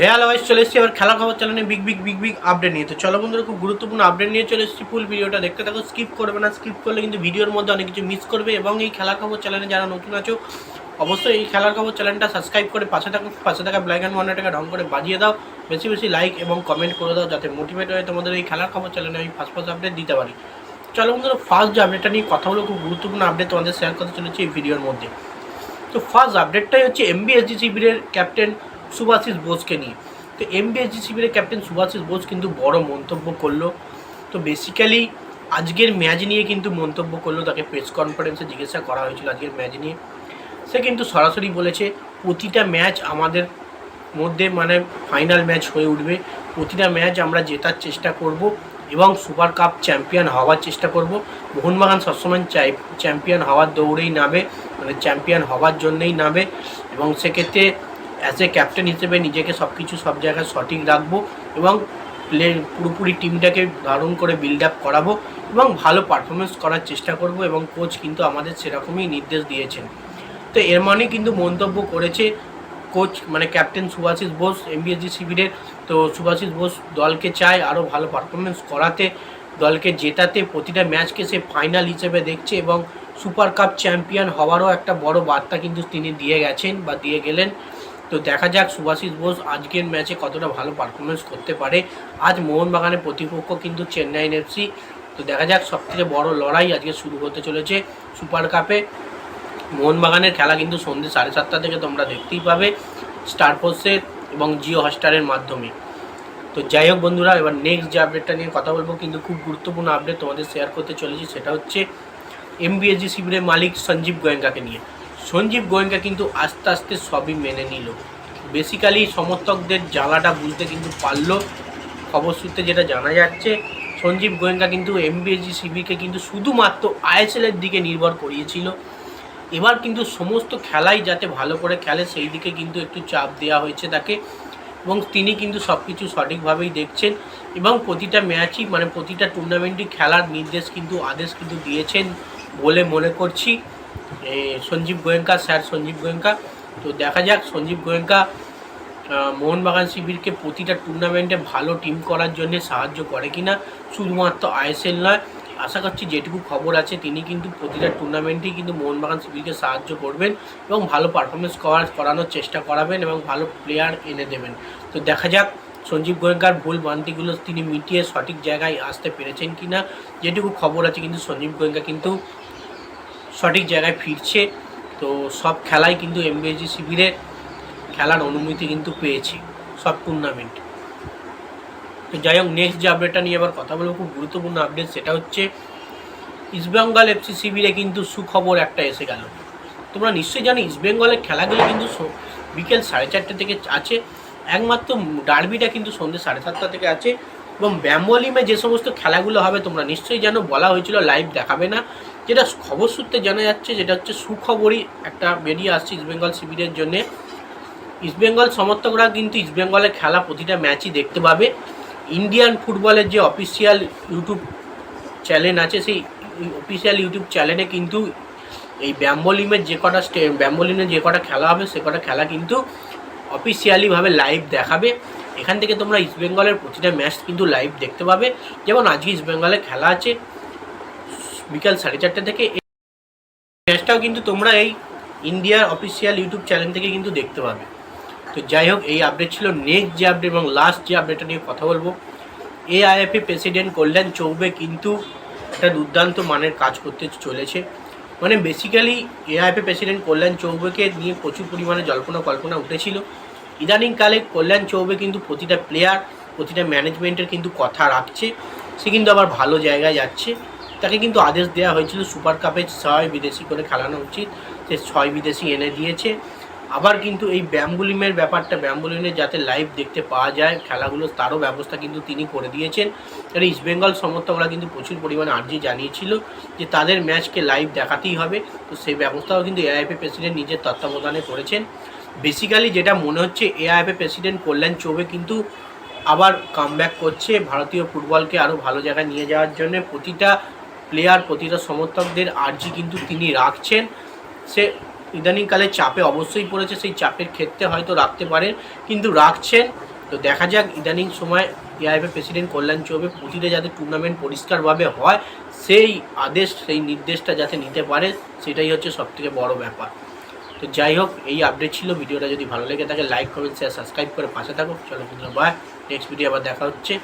হেয়াল wise চলে এসেছি এবার খেলা খবর চালানো big big big big update নিয়ে। তো চলো বন্ধুরা, খুব গুরুত্বপূর্ণ আপডেট নিয়ে চলে এসেছি ফুল ভিডিওটা দেখতে থাকো স্কিপ করবে না স্কিপ করলে কিন্তু ভিডিওর মধ্যে অনেক কিছু মিস করবে এবং এই খেলার খবর চ্যানেলে যারা নতুন আছো, অবশ্যই এই খেলার খবর চ্যানেলটা সাবস্ক্রাইব করে পাশে থাকা পাশে থাকা ব্ল্যাক অ্যান্ড ওয়ানটাকে ঢং করে বাজিয়ে দাও, বেশি বেশি লাইক এবং কমেন্ট করে দাও, যাতে মোটিভেট হয়ে তোমাদের এই খেলার খবর চ্যানেলে আমি ফার্স্ট ফার্স্ট আপডেট দিতে পারি। চলো বন্ধুরা ফার্স্ট যে আপডেটটা নিয়ে কথা হলো খুব গুরুত্বপূর্ণ আপডেট তোমাদের শেয়ার করতে চলেছি এই ভিডিওর মধ্যে। তো ফার্স্ট আপডেটটাই হচ্ছে এমবিএসজি শিবিরের ক্যাপ্টেন সুভাষিস বোসকে নিয়ে। তো এমবিএসজি শিবিরের ক্যাপ্টেন সুভাষিস বোস কিন্তু বড় মন্তব্য করল। তো বেসিক্যালি আজকের ম্যাচ নিয়ে কিন্তু মন্তব্য করল, তাকে প্রেস কনফারেন্সে জিজ্ঞাসা করা হয়েছিল আজকের ম্যাচ নিয়ে। সে কিন্তু সরাসরি বলেছে, প্রতিটা ম্যাচ আমাদের মধ্যে মানে ফাইনাল ম্যাচ হয়ে উঠবে। প্রতিটা ম্যাচ আমরা জেতার চেষ্টা করব এবং সুপার কাপ চ্যাম্পিয়ন হওয়ার চেষ্টা করব। মোহনবাগান সবসময় চাই চ্যাম্পিয়ন হওয়ার দৌড়েই নামে মানে চ্যাম্পিয়ন হওয়ার জন্যেই নামে। এবং সেক্ষেত্রে অ্যাজ এ ক্যাপ্টেন হিসেবে নিজেকে সব কিছু সব জায়গায় সঠিক রাখব এবং প্লে পুরোপুরি টিমটাকে দারুণ করে বিল্ড আপ করাবো এবং ভালো পারফরমেন্স করার চেষ্টা করব এবং কোচ কিন্তু আমাদের সেরকমই নির্দেশ দিয়েছেন। তো এর মানে কিন্তু মন্তব্য করেছে কোচ মানে ক্যাপ্টেন সুভাষিস বোস এমবিএসজি শিবিরের। তো সুভাষিস বোস দলকে চায় আরও ভালো পারফরমেন্স করাতে, দলকে জেতাতে। প্রতিটা ম্যাচকে সে ফাইনাল হিসেবে দেখছে এবং সুপার কাপ চ্যাম্পিয়ন হওয়ারও একটা বড় বার্তা কিন্তু তিনি দিয়ে গেছেন বা দিয়ে গেলেন। তো দেখা যাক সুভাষিস বোস আজকের ম্যাচে কতটা ভালো পারফরমেন্স করতে পারে। আজ মোহনবাগানের প্রতিপক্ষ কিন্তু চেন্নাইন এফসি তো দেখা যাক সবথেকে বড় লড়াই আজকে শুরু হতে চলেছে সুপার কাপে। মোহনবাগানের খেলা কিন্তু সন্ধ্যে সাড়ে সাতটা থেকে তোমরা দেখতেই পাবে স্টার পোস্টের এবং জিও হটস্টারের মাধ্যমে। তো যাই হোক বন্ধুরা, এবার নেক্সট যে আপডেটটা নিয়ে কথা বলব, কিন্তু খুব গুরুত্বপূর্ণ আপডেট তোমাদের শেয়ার করতে চলেছি, সেটা হচ্ছে এমবিএসজি শিবিরের মালিক সঞ্জীব গোয়েঙ্কাকে নিয়ে। সঞ্জীব গোয়েঙ্কা কিন্তু আস্তে আস্তে সবই মেনে নিল। বেসিক্যালি সমর্থকদের জ্বালাটা বুঝতে কিন্তু পারল। খবর সূত্রে যেটা জানা যাচ্ছে, সঞ্জীব গোয়েঙ্কা কিন্তু এমবিএসজি শিবিরকে কিন্তু শুধুমাত্র আইএসএলের দিকে নির্ভর করিয়েছিল। এবার কিন্তু সমস্ত খেলাই যাতে ভালো করে খেলে, সেই দিকে কিন্তু একটু চাপ দেওয়া হয়েছে তাকে। এবং তিনি কিন্তু সব কিছু সঠিকভাবেই দেখছেন এবং প্রতিটা ম্যাচই মানে প্রতিটা টুর্নামেন্টই খেলার নির্দেশ কিন্তু, আদেশ কিন্তু দিয়েছেন বলে মনে করছি। সঞ্জীব গোয়েঙ্কা, স্যার সঞ্জীব গোয়েঙ্কা। তো দেখা যাক, সঞ্জীব গোয়েঙ্কা মোহনবাগান শিবিরকে প্রতিটা টুর্নামেন্টে ভালো টিম করার জন্য সাহায্য করে কিনা, শুধুমাত্র আইএসএল নয়, আশা করছি যেটুকু খবর আছে, তিনি কিন্তু প্রতিটা টুর্নামেন্টেই কিন্তু মোহনবাগান শিবিরকে সাহায্য করবেন এবং ভালো পারফরমেন্স করার করানোর চেষ্টা করাবেন এবং ভালো প্লেয়ার এনে দেবেন। তো দেখা যাক, সঞ্জীব গোয়েঙ্কার ভুল ভ্রান্তিগুলো তিনি মিটিয়ে সঠিক জায়গায় আসতে পেরেছেন কিনা, যেটুকু খবর আছে কিন্তু সঞ্জীব গোয়েঙ্কা কিন্তু সঠিক জায়গায় ফিরছে, তো সব খেলাই কিন্তু এমবিএসজি শিবিরে খেলার অনুমতি কিন্তু পেয়েছে, সব টুর্নামেন্ট তো যাই হোক নেক্সট যে আপডেটটা নিয়ে আবার কথা বলব, খুব গুরুত্বপূর্ণ আপডেট সেটা হচ্ছে ইস্টবেঙ্গল এফসি শিবিরে কিন্তু সুখবর একটা এসে গেল। তোমরা নিশ্চয়ই জানো ইস্টবেঙ্গলের খেলাগুলো কিন্তু বিকেল সাড়ে চারটে থেকে আছে, একমাত্র ডার্বিটা কিন্তু সন্ধ্যে সাড়ে সাতটা থেকে আছে, এবং ব্যাম্বলিমে যে সমস্ত খেলাগুলো হবে, তোমরা নিশ্চয়ই জানো, বলা হয়েছিল লাইভ দেখাবে না। যেটা খবর সূত্রে জানা যাচ্ছে, যেটা হচ্ছে সুখবরই একটা বেরিয়ে আসছে ইস্টবেঙ্গল শিবিরের জন্যে। ইস্টবেঙ্গল সমর্থকরা কিন্তু ইস্টবেঙ্গলের খেলা প্রতিটা ম্যাচই দেখতে পাবে। ইন্ডিয়ান ফুটবলের যে অফিসিয়াল ইউটিউব চ্যানেল আছে, সেই অফিসিয়াল ইউটিউব চ্যানেলে কিন্তু এই ব্যাম্বলিমের যে কটা স্টে ব্যাম্বলিমের যে কটা খেলা হবে, সে কটা খেলা কিন্তু অফিসিয়ালিভাবে লাইভ দেখাবে। এখান থেকে তোমরা ইস্টবেঙ্গলের প্রতিটা ম্যাচ কিন্তু লাইভ দেখতে পাবে। যেমন আজকে ইস্টবেঙ্গলের খেলা আছে। বিকাল সাড়ে চারটে থেকে। ম্যাচটাও কিন্তু তোমরা এই ইন্ডিয়ার অফিসিয়াল ইউটিউব চ্যানেল থেকে কিন্তু দেখতে পাবে। তো যাই হোক, এই আপডেট ছিল নেক্সট যে আপডেট এবং লাস্ট যে আপডেটটা নিয়ে কথা বলব। এআইএফএ প্রেসিডেন্ট কল্যাণ চৌবে কিন্তু একটা দুর্দান্ত মানের কাজ করতে চলেছে। মানে বেসিক্যালি এআইএফএ প্রেসিডেন্ট কল্যাণ চৌবেকে নিয়ে প্রচুর পরিমাণে জল্পনা কল্পনা উঠেছিল। ইদানিংকালে কল্যাণ চৌবে কিন্তু প্রতিটা প্লেয়ার প্রতিটা ম্যানেজমেন্টের কিন্তু কথা রাখছে। সে কিন্তু আবার ভালো জায়গায় যাচ্ছে। তাকে কিন্তু আদেশ দেওয়া হয়েছিল, সুপার কাপে ছয় বিদেশি করে খেলানো উচিত। সে ছয় বিদেশি এনে দিয়েছে। আবার কিন্তু এই ব্যাম্বুলিমের ব্যাপারটা ব্যাম্বুলিমের যাতে লাইভ দেখতে পাওয়া যায়, খেলাগুলো তারও ব্যবস্থা কিন্তু তিনি করে দিয়েছেন। আর ইস্টবেঙ্গল সমর্থকরা কিন্তু প্রচুর পরিমাণে আর্জি জানিয়েছিল যে তাদের ম্যাচকে লাইভ দেখাতেই হবে। তো সেই ব্যবস্থাও কিন্তু এআইএফএ প্রেসিডেন্ট নিজের তত্ত্বাবধানে করেছেন। বেসিক্যালি যেটা মনে হচ্ছে এআইএফএ প্রেসিডেন্ট কল্যাণ চৌবে কিন্তু আবার কামব্যাক করছে ভারতীয় ফুটবলকে আরও ভালো জায়গায় নিয়ে যাওয়ার জন্য। প্রতিটা প্লেয়ার প্রতিটা সমর্থকদের আর্জি কিন্তু তিনি রাখছেন। সে ইদানিংকালে চাপে অবশ্যই পড়েছে, সেই চাপের ক্ষেত্রে হয়তো রাখতে পারেন, কিন্তু রাখছেন। তো দেখা যাক, ইদানিং সময় এআইএফের প্রেসিডেন্ট কল্যাণ চৌবে প্রতিটা যাতে টুর্নামেন্ট পরিষ্কারভাবে হয়, সেই আদেশ, সেই নির্দেশটা যাতে নিতে পারে, সেটাই হচ্ছে সবথেকে বড় ব্যাপার। তো যাই হোক, এই আপডেট ছিল। ভিডিওটা যদি ভালো লেগে থাকে লাইক কমেন্ট শেয়ার সাবস্ক্রাইব করে পাশে থাকো। চলো বন্ধুরা বাই নেক্সট ভিডিও আবার দেখা হচ্ছে।